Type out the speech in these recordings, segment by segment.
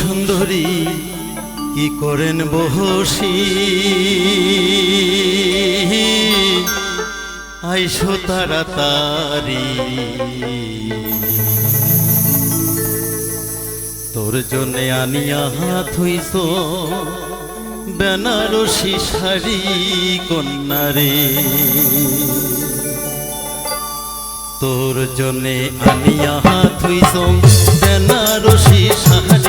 সুন্দরী, কি করেন বহসি? আইসো তাড়াতাড়ি। তোর জন্যে আনিয়া হাত হইস বেনারসি শাড়ি কন্যারে। তোর জন্যে আনিয়া হাত হইস বেনারসি শাড়ি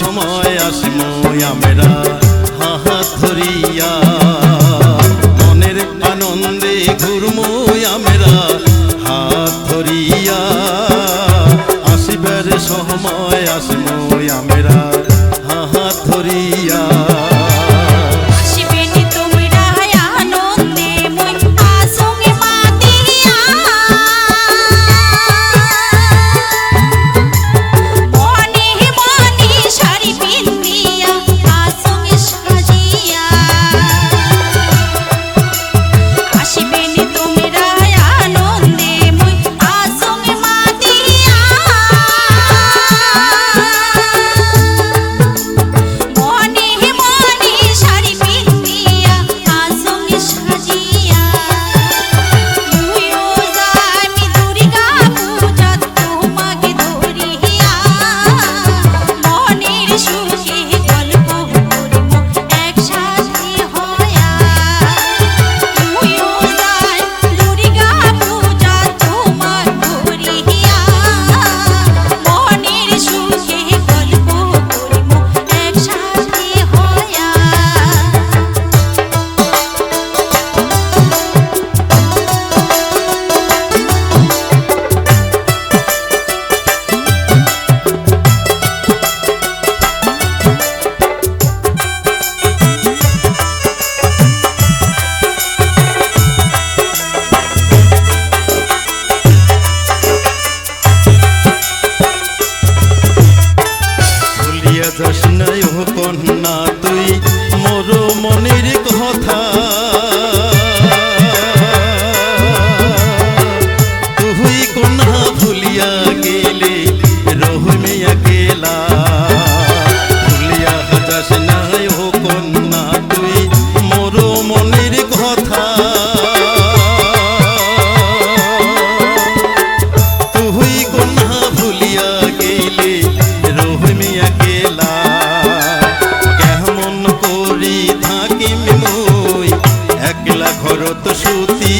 সময় আসিম আমরা হাত ধরিয়া ভুলিয়া গেলে রোহিমী একেলা থাকিম মই, একলা ঘরত সুতি।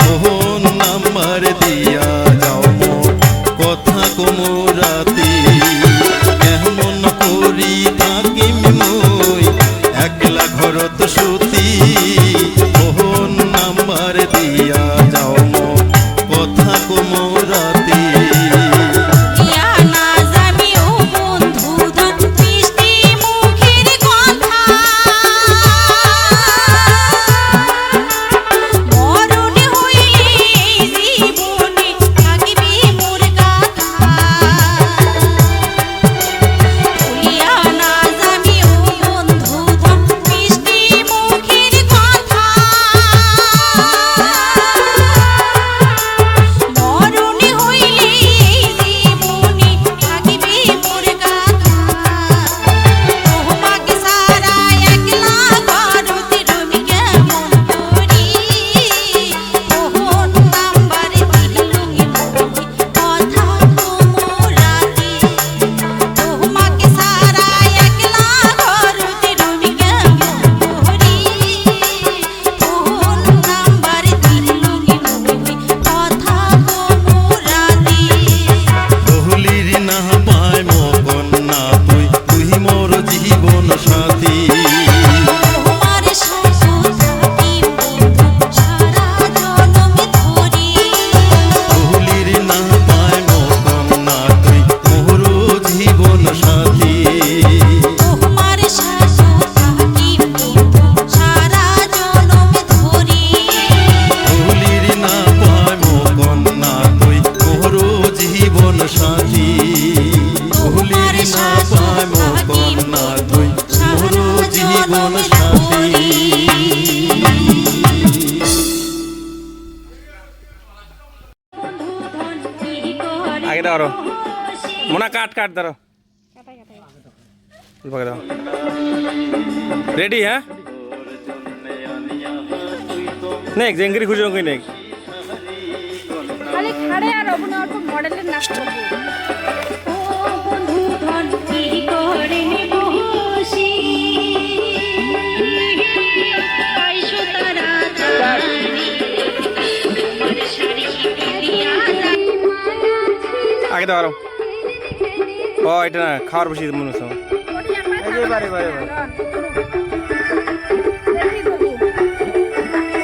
মোহন নাম্বার দিয়া যাও কথা কোমরাতি কেমন করি কাট কাট ধরো রেডি হ্যাঁ? নেক জেঙ্গিরি খুঁজে রঙি নেক। আগে দাঁড়াও ও এটা না খাওয়ার বসে মনে হচ্ছে।